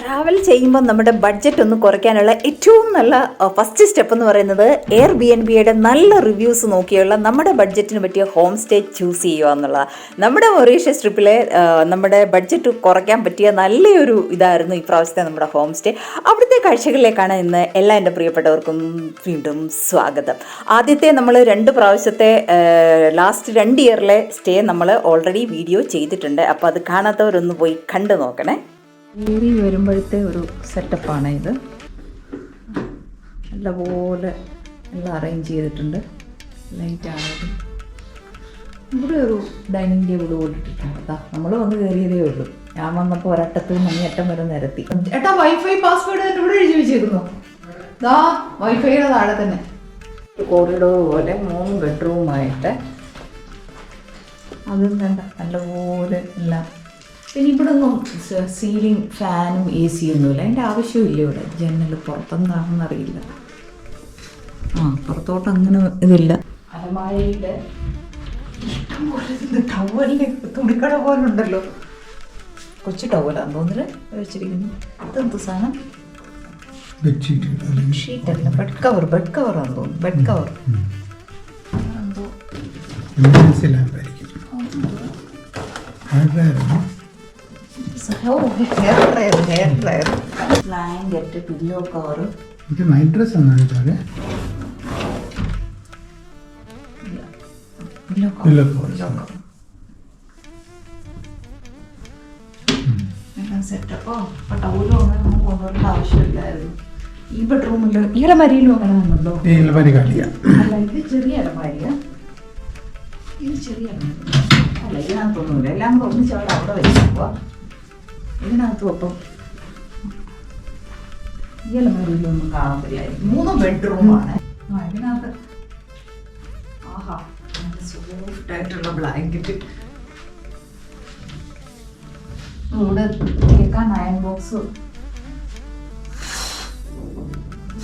Travel ചെയ്യുമ്പോൾ നമ്മുടെ budget ഒന്ന് കുറയ്ക്കാനുള്ള ഏറ്റവും നല്ല ഫസ്റ്റ് സ്റ്റെപ്പ് എന്ന് പറയുന്നത് എയർ ബി എൻ ബിയുടെ നല്ല റിവ്യൂസ് നോക്കിയുള്ള നമ്മുടെ ബഡ്ജറ്റിന് പറ്റിയ ഹോം സ്റ്റേ ചൂസ് ചെയ്യുക എന്നുള്ളതാണ് നമ്മുടെ മൊറീഷ്യസ് ട്രിപ്പിലെ നമ്മുടെ ബഡ്ജറ്റ് കുറയ്ക്കാൻ പറ്റിയ നല്ലൊരു ഇതായിരുന്നു ഈ പ്രാവശ്യത്തെ നമ്മുടെ ഹോം സ്റ്റേ അവിടുത്തെ കാഴ്ചകളിലേക്കാണ് ഇന്ന് എല്ലാ എന്റെ പ്രിയപ്പെട്ടവർക്കും വീണ്ടും സ്വാഗതം. ആദ്യത്തെ നമ്മൾ രണ്ട് പ്രാവശ്യത്തെ ലാസ്റ്റ് രണ്ട് ഇയറിലെ സ്റ്റേ നമ്മൾ ഓൾറെഡി വീഡിയോ ചെയ്തിട്ടുണ്ട്. അപ്പോൾ അത് കാണാത്തവരൊന്ന് പോയി കണ്ടു നോക്കണേ. കയറി വരുമ്പോഴത്തെ ഒരു സെറ്റപ്പാണ് ഇത്. നല്ലപോലെ എല്ലാം അറേഞ്ച് ചെയ്തിട്ടുണ്ട്. ലൈറ്റാണെങ്കിലും ഇവിടെ ഒരു ഡൈനിങ് ടേബിൾ കൊണ്ടിട്ടിട്ടുണ്ട് നമ്മൾ വന്ന് കയറിയതേ ഉള്ളൂ. ഞാൻ വന്നപ്പോൾ ഒരട്ടത്തിൽ നിന്ന് അങ്ങേറ്റം വരെ നിരത്തി. ഏട്ടാ വൈഫൈ പാസ്വേഡ് തന്നെ ഇവിടെ എഴുതി വെച്ചിരുന്നു? ദാ വൈഫൈയുടെ താഴെ തന്നെ. കോറിഡോർ പോലെ മൂന്ന് ബെഡ്റൂമായിട്ട് അതും വേണ്ട നല്ലപോലെ എല്ലാം പിന്നെ ഇവിടെ ഒന്നും സീലിംഗ് ഫാനും എ സി ഒന്നുമില്ല അതിന്റെ ആവശ്യമില്ല ഇവിടെ. ജനൽ പുറത്തെന്താണെന്ന് അറിയില്ല ആ പുറത്തോട്ട് അങ്ങനെ ഇതില്ല. അലമാരയിൽ ഇഷ്ടം പോലെ ടവലിന് തുണിക്കട പോലെ ഉണ്ടല്ലോ. കൊച്ചു ടവലാന്ന് തോന്നുന്നത് വെച്ചിരിക്കുന്നു. ഇതെന്ത് സാധനം? ഷീറ്റല്ല ബെഡ് കവർ ബെഡ് കവറാന്ന് തോന്നുന്നു. ബെഡ് കവർ എന്തോ ബ്ലാങ്കറ്റ് പില്ലോ കവർ ഇത് നൈറ്റ് ഡ്രസ് എന്നാണ് ഇതാരെ പില്ലോ കവർ എല്ലാം സെറ്റപ്പോ അപ്പൊ ടൗലും അങ്ങനെ ഒന്നും കൊണ്ടുവരേണ്ട ആവശ്യമില്ലായിരുന്നു. ഈ ബെഡ്റൂമിൽ ഈ അലമാരിയിലും അങ്ങനെ വന്നല്ലോ ഈ ഇലവരി കാലിയ. അല്ല ഇത് ചെറിയ അലമാരിയ. ഇത് ചെറിയ അലമാരി. അല്ല ഇതിനകത്തൊന്നുമില്ല. എല്ലാം ഒന്നിച്ച് അവിടെ അവിടെ വെച്ചേക്കുക ഇതിനകത്തും അപ്പം ഈ അലമാരിയിലൊന്നും കാണത്തില്ലായിരിക്കും മൂന്ന് ബെഡ്റൂമാണ് ആ ഇതിനകത്ത് ആഹാ സോഫ്റ്റ് ആയിട്ടുള്ള ബ്ലാങ്കറ്റ് ഇവിടെ കേൾക്കാൻ അയൺ ബോക്സ്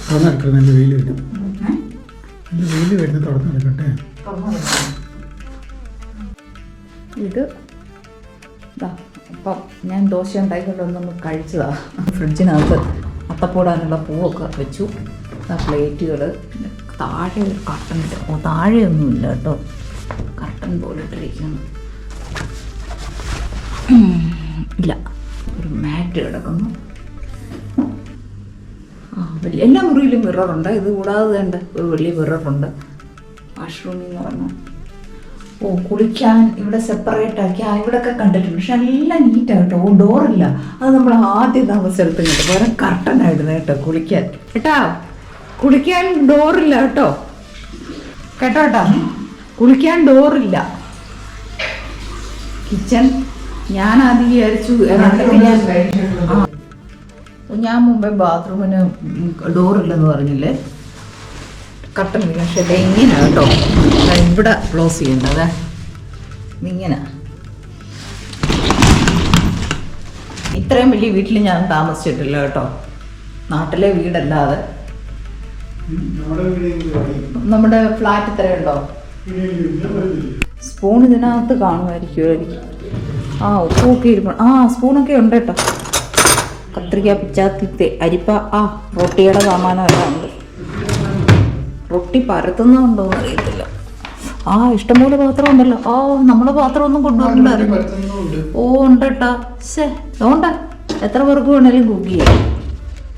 തുറന്നെടുക്കണം നല്ല വെയിൽ വരും. നല്ല വെയിൽ വരുന്നത് തുറന്നെടുക്കട്ടെ ഇത് അപ്പം ഞാൻ ദോശ ഉണ്ടാക്കിക്കൊണ്ട് കഴിച്ചതാണ് കഴിച്ചതാ. ഫ്രിഡ്ജിനകത്ത് അത്തപ്പോടാനുള്ള പൂവൊക്കെ വെച്ചു. പ്ലേറ്റുകൾ. പിന്നെ താഴെ ഒരു കർട്ടൻ ഓ താഴെയൊന്നുമില്ല കേട്ടോ. കർട്ടൻ പോലെ ഇട്ടിരിക്കുന്നു. ഇല്ല ഒരു മാറ്റ് കിടക്കുന്നു. ആ വലിയ എല്ലാ മുറിയിലും മിററുണ്ട്. ഇത് കൂടാതെ വേണ്ട ഒരു വലിയ മിററുണ്ട്. വാഷ്റൂമിൽ എന്ന് പറഞ്ഞാൽ ഓ കുളിക്കാൻ ഇവിടെ സെപ്പറേറ്റ് ആക്കി. ആ ഇവിടെയൊക്കെ കണ്ടിട്ടുണ്ട്. പക്ഷെ എല്ലാം നീറ്റാണ് കേട്ടോ. ഡോറില്ല അത് നമ്മൾ ആദ്യം താമസിച്ചെടുത്ത് കേട്ടോ വേറെ കർട്ടനായിരുന്നു കേട്ടോ കുളിക്കാൻ. കേട്ടാ? കുളിക്കാൻ ഡോറില്ല കേട്ടോ. കേട്ടോ കേട്ടോ? കുളിക്കാൻ ഡോറില്ല കിച്ചൺ ഞാൻ ആദ്യം വിചാരിച്ചു. ഞാൻ മുമ്പേ ബാത്റൂമിന് ഡോറില്ലെന്ന് പറഞ്ഞില്ലേ? കട്ടൻ വീണ പക്ഷെ ഇത് ഇങ്ങനെ കേട്ടോ. ഇവിടെ ക്ലോസ് ചെയ്യേണ്ടത് ഇങ്ങനെ. ഇത്രയും വലിയ വീട്ടിൽ ഞാൻ താമസിച്ചിട്ടില്ല കേട്ടോ. നാട്ടിലെ വീടല്ലാതെ. നമ്മുടെ ഫ്ലാറ്റ് ഇത്രയുണ്ടോ സ്പൂൺ ഇതിനകത്ത് കാണുമായിരിക്കുമായിരിക്കും ആ ഉപ്പൊക്കെ ഇരിക്കണം ആ സ്പൂണൊക്കെ ഉണ്ട് കേട്ടോ. കത്രിക പിച്ചാത്തിത്തെ അരിപ്പ ആ റൊട്ടിയുടെ സാമാനം എല്ലാം ഉണ്ട്. റൊട്ടി പരത്തുന്നുണ്ടോ എന്ന് അറിയത്തില്ല ആ ഇഷ്ടംപോലെ പാത്രം ഉണ്ടല്ലോ. ഓ നമ്മളെ പാത്രം ഒന്നും കൊണ്ടുവരണ്ടായിരുന്നു ഓ ഉണ്ടട്ടാ. ശേ അതുകൊണ്ട് എത്ര പേർക്ക് വേണേലും കുക്ക് ചെയ്യാം.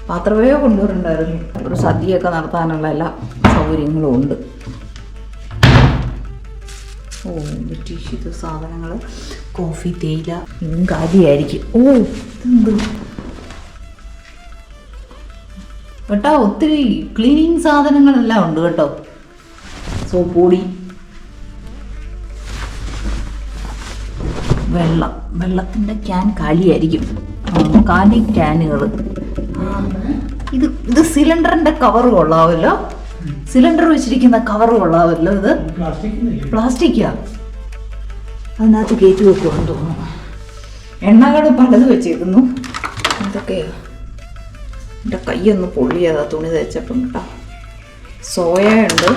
പാത്രമേ കൊണ്ടുവരണ്ടായിരുന്നു. ഒരു സദ്യയൊക്കെ നടത്താനുള്ള എല്ലാ സൗകര്യങ്ങളും ഉണ്ട്. ഓ ബ്രിട്ടീഷ് സാധനങ്ങൾ കോഫി തേയില ഇതും കാര്യമായിരിക്കും ഓ ഇതെന്ത് കേട്ടോ ഒത്തിരി ക്ലീനിങ് സാധനങ്ങളെല്ലാം ഉണ്ട് കേട്ടോ. സോപ്പ് പൊടി വെള്ളം. വെള്ളത്തിന്റെ ക്യാൻ കാലിയായിരിക്കും. കാലി ക്യാനുകൾ ഇത് ഇത് സിലിണ്ടറിന്റെ കവർ കൊള്ളാവല്ലോ. സിലിണ്ടർ വെച്ചിരിക്കുന്ന കവർ കൊള്ളാവല്ലോ ഇത്. പ്ലാസ്റ്റിക്കാ അതിനകത്ത് കയറ്റി വെക്കുമെന്ന് തോന്നുന്നു. എണ്ണകൾ പലത് വെച്ചിരുന്നു. ഇതൊക്കെയാ എന്റെ കൈയൊന്ന് പൊള്ളിയതാ തുണി തേച്ചപ്പം കേട്ടോ സോയ ഉണ്ട്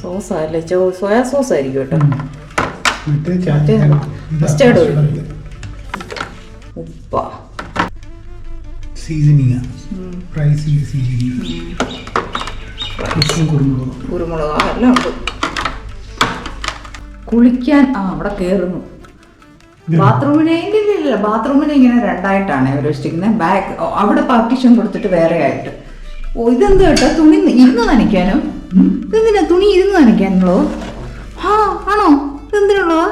സോസ് അല്ലേ ചോ സോയ സോസ് ആയിരിക്കും കേട്ടോ മസ്റ്റേർഡ്. ഉപ്പ. സീസണിങ് റൈസിന്റെ സീസണിങ് ഉപ്പും കുരുമുളക്. എല്ലാം ഉണ്ട്. കുളിക്കാൻ ആ അവിടെ കയറുന്നു ബാത്റൂമിനെ ഇല്ല ബാത്റൂമിനെ ഇങ്ങനെ രണ്ടായിട്ടാണ്. ഇവർ വെച്ചിരിക്കുന്നത് ബാക്ക് അവിടെ പാർട്ടീഷൻ കൊടുത്തിട്ട് വേറെ ആയിട്ട്. ഓ ഇതെന്ത് കേട്ടോ? തുണി ഇരുന്ന് നനയ്ക്കാനോ? ഇതെന്തിനാ തുണി ഇരുന്ന് നനയ്ക്കാനുള്ളോ? ആ ആണോ? ഇതെന്തിനുള്ളതാ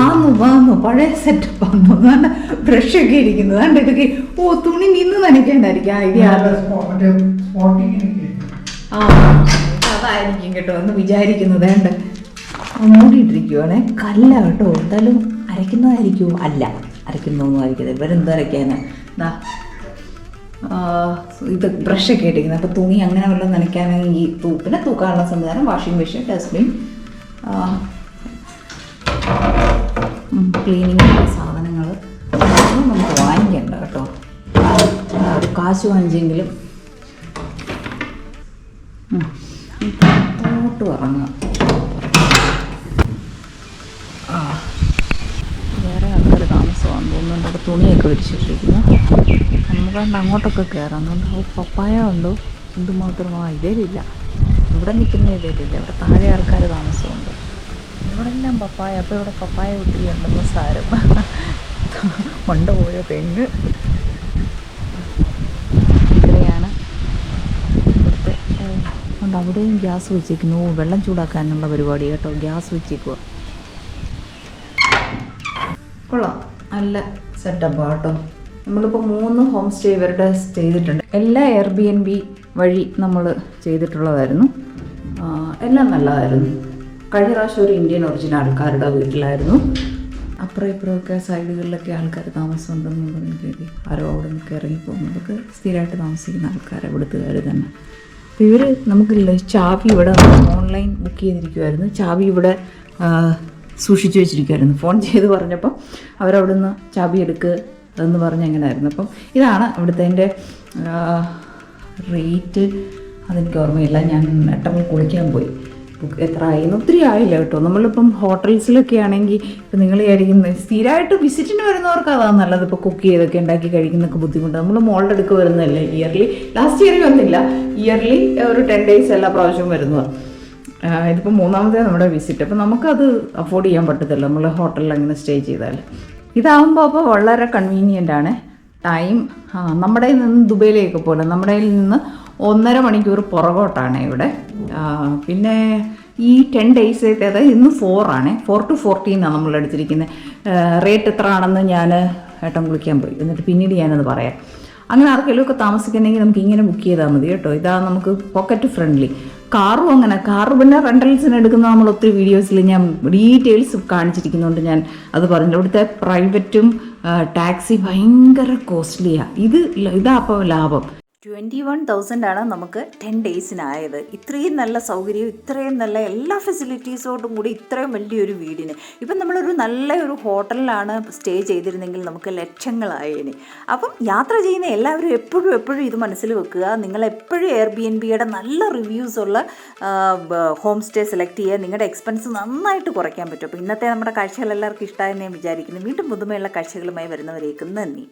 ആന്നു വാന്നു പഴയ സെറ്റപ്പ് ആന്നു അതാണ്ട് ബ്രഷ് ഒക്കെ ഇരിക്കുന്നത്. അതാണ്ട് ഇതൊക്കെ. ഓ തുണി നിന്ന് നനയ്ക്കാണ്ടായിരിക്കും ഐഡിയ ആ അതായിരിക്കും കേട്ടോ എന്ന് വിചാരിക്കുന്നത്. വേണ്ട. മൂടിയിട്ടിരിക്കുവാണേ. കല്ല കേട്ടോ. എന്തായാലും അരയ്ക്കുന്നതായിരിക്കുമോ അല്ല അരയ്ക്കുന്നൊന്നും ആയിരിക്കില്ല ഇവരെന്ത് അരയ്ക്കാനാ ആ, ഇത് ബ്രഷൊക്കെ ഇട്ടിരിക്കുന്നത് അപ്പോൾ തുണി അങ്ങനെ വല്ലതും നനയ്ക്കാനെങ്കിൽ ഈ തൂ പിന്നെ തൂക്കാനുള്ള സംവിധാനം വാഷിംഗ് മെഷീൻ ഡസ്റ്റ്ബിൻ ക്ലീനിങ് സാധനങ്ങൾ നമുക്ക് വാങ്ങിക്കണ്ട കേട്ടോ. കാശ് വാങ്ങിച്ചെങ്കിലും. അങ്ങോട്ട് ഇറങ്ങുക ആ വേറെ ആൾക്കാർ താമസമാണെന്ന് തോന്നുന്നുണ്ട് അവിടെ തുണിയൊക്കെ വിരിച്ചിട്ടിരിക്കുന്നു. നമുക്ക് കണ്ട് അങ്ങോട്ടൊക്കെ കയറുന്നുണ്ട് അതുകൊണ്ട് ഓ പപ്പായ ഉണ്ടോ എന്തുമാത്രമോ ഇതേലില്ല. ഇവിടെ നിൽക്കുന്ന ഇതേലില്ല. ഇവിടെ താഴെ ആൾക്കാർ താമസമുണ്ട്. ഇവിടെ എല്ലാം പപ്പായ. അപ്പോൾ ഇവിടെ പപ്പായ ഉണ്ടെന്ന് സാരം. കൊണ്ടുപോയ തെങ്ങ് ഇവിടെയാണ് ഇവിടുത്തെ ഉണ്ട് അവിടെയും ഗ്യാസ് വെച്ചിരിക്കുന്നു വെള്ളം ചൂടാക്കാനുള്ള പരിപാടി കേട്ടോ. ഗ്യാസ് വെച്ചിരിക്കുക കൊള്ളാം. നല്ല സെറ്റപ്പ് കേട്ടോ നമ്മളിപ്പോൾ മൂന്ന് ഹോം സ്റ്റേ ഇവരുടെ ചെയ്തിട്ടുണ്ട്. എല്ലാ എയർ ബി എൻ ബി വഴി നമ്മൾ ചെയ്തിട്ടുള്ളതായിരുന്നു. എല്ലാം നല്ലതായിരുന്നു. കഴിഞ്ഞ പ്രാവശ്യം ഒരു ഇന്ത്യൻ ഒറിജിനൽ ആൾക്കാരുടെ വീട്ടിലായിരുന്നു. അപ്പുറം ഇപ്പുറമൊക്കെ സൈഡുകളിലൊക്കെ ആൾക്കാർ താമസമുണ്ടെന്ന് പറഞ്ഞു കരുതി ആരോ അവിടെ നിന്നൊക്കെ ഇറങ്ങിപ്പോകുന്നതൊക്കെ സ്ഥിരമായിട്ട് താമസിക്കുന്ന ആൾക്കാർ ഇവിടുത്തുകാർ തന്നെ. അപ്പോൾ ഇവർ നമുക്കില്ല ചാവി ഇവിടെ ഓൺലൈൻ ബുക്ക് ചെയ്തിരിക്കുമായിരുന്നു ചാവി ഇവിടെ സൂക്ഷിച്ചു വെച്ചിരിക്കുമായിരുന്നു ഫോൺ ചെയ്ത് പറഞ്ഞപ്പോൾ അവരവിടുന്ന് ചാവി എടുക്കുക എന്ന് പറഞ്ഞ് അങ്ങനെയായിരുന്നു അപ്പം ഇതാണ് അവിടുത്തെ എന്റെ റേറ്റ്. അതെനിക്ക് ഓർമ്മയില്ല. ഞാൻ എട്ടമ്മ കുളിക്കാൻ പോയി. എത്ര ആയിരുന്നു ഒത്തിരി ആയില്ല കേട്ടോ. നമ്മളിപ്പം ഹോട്ടൽസിലൊക്കെ ആണെങ്കിൽ ഇപ്പം നിങ്ങൾ വിചാരിക്കുന്നത് സ്ഥിരമായിട്ട് വിസിറ്റിന് വരുന്നവർക്ക് അതാണ് നല്ലത്. ഇപ്പോൾ കുക്ക് ചെയ്തൊക്കെ ഉണ്ടാക്കി കഴിക്കുന്നൊക്കെ ബുദ്ധിമുട്ട്. നമ്മൾ മോളുടെ അടുക്ക് വരുന്നതല്ലേ. ഇയർലി ലാസ്റ്റ് ഇയർ വന്നില്ല. ഇയർലി ഒരു ടെൻ ഡേയ്സ് എല്ലാ പ്രാവശ്യവും വരുന്നതാണ്. ഇതിപ്പോൾ മൂന്നാമത്തെ നമ്മുടെ വിസിറ്റ് അപ്പോൾ നമുക്കത് അഫോർഡ് ചെയ്യാൻ പറ്റത്തില്ല. നമ്മൾ ഹോട്ടലിൽ അങ്ങനെ സ്റ്റേ ചെയ്താൽ ഇതാകുമ്പോൾ അപ്പോൾ വളരെ കൺവീനിയന്റ് ആണ്. ടൈം നമ്മുടെ നിന്ന് ദുബൈയിലേക്ക് പോലെ നമ്മുടെ നിന്ന് ഒന്നര മണിക്കൂർ പുറകോട്ടാണ് ഇവിടെ. പിന്നെ ഈ ടെൻ ഡേയ്സ് അതായത് ഇന്ന് ഫോർ ആണ്. ഫോർ ടു ഫോർട്ടീനാണ് നമ്മൾ എടുത്തിരിക്കുന്നത് റേറ്റ് എത്ര ആണെന്ന് ഞാൻ ഏട്ടം വിളിക്കാൻ പോയി. എന്നിട്ട് പിന്നീട് ഞാനത് പറയാം. അങ്ങനെ ആർക്കെങ്കിലും ഒക്കെ താമസിക്കുന്നെങ്കിൽ നമുക്ക് ഇങ്ങനെ ബുക്ക് ചെയ്താൽ മതി കേട്ടോ. ഇതാ നമുക്ക് പോക്കറ്റ് ഫ്രണ്ട്ലി കാറും അങ്ങനെ കാറ് പിന്നെ റെന്റൽസിന് എടുക്കുന്ന നമ്മൾ ഒത്തിരി വീഡിയോസിൽ ഞാൻ ഡീറ്റെയിൽസ് കാണിച്ചിരിക്കുന്നുണ്ട് ഞാൻ. അത് പറഞ്ഞു ഇവിടുത്തെ പ്രൈവറ്റും ടാക്സി ഭയങ്കര കോസ്റ്റ്ലിയാണ് ഇത് ഇതാ അപ്പോൾ ലാഭം. ട്വന്റി വൺ തൗസൻഡ് ആണ് നമുക്ക് ടെൻ ഡേയ്സിനായത്. ഇത്രയും നല്ല സൗകര്യം ഇത്രയും നല്ല എല്ലാ ഫെസിലിറ്റീസോടും കൂടി ഇത്രയും വലിയൊരു വീടിന്. ഇപ്പം നമ്മളൊരു നല്ല ഒരു ഹോട്ടലിലാണ് സ്റ്റേ ചെയ്തിരുന്നെങ്കിൽ നമുക്ക് ലക്ഷങ്ങളായേനെ. അപ്പം യാത്ര ചെയ്യുന്ന എല്ലാവരും എപ്പോഴും എപ്പോഴും ഇത് മനസ്സിൽ വെക്കുക. നിങ്ങൾ എപ്പോഴും എയർ ബി എൻ ബിയുടെ നല്ല റിവ്യൂസ് ഉള്ള ഹോം സ്റ്റേ സെലക്ട് ചെയ്യുക. നിങ്ങളുടെ എക്സ്പെൻസ് നന്നായിട്ട് കുറയ്ക്കാൻ പറ്റും. അപ്പോൾ ഇന്നത്തെ നമ്മുടെ കാഴ്ചകൾ എല്ലാവർക്കും ഇഷ്ടമായെന്ന് ഞാൻ വിചാരിക്കുന്നു. വീണ്ടും പുതുമയുള്ള കാഴ്ചകളുമായി വരുന്നവരേക്കും നന്ദി.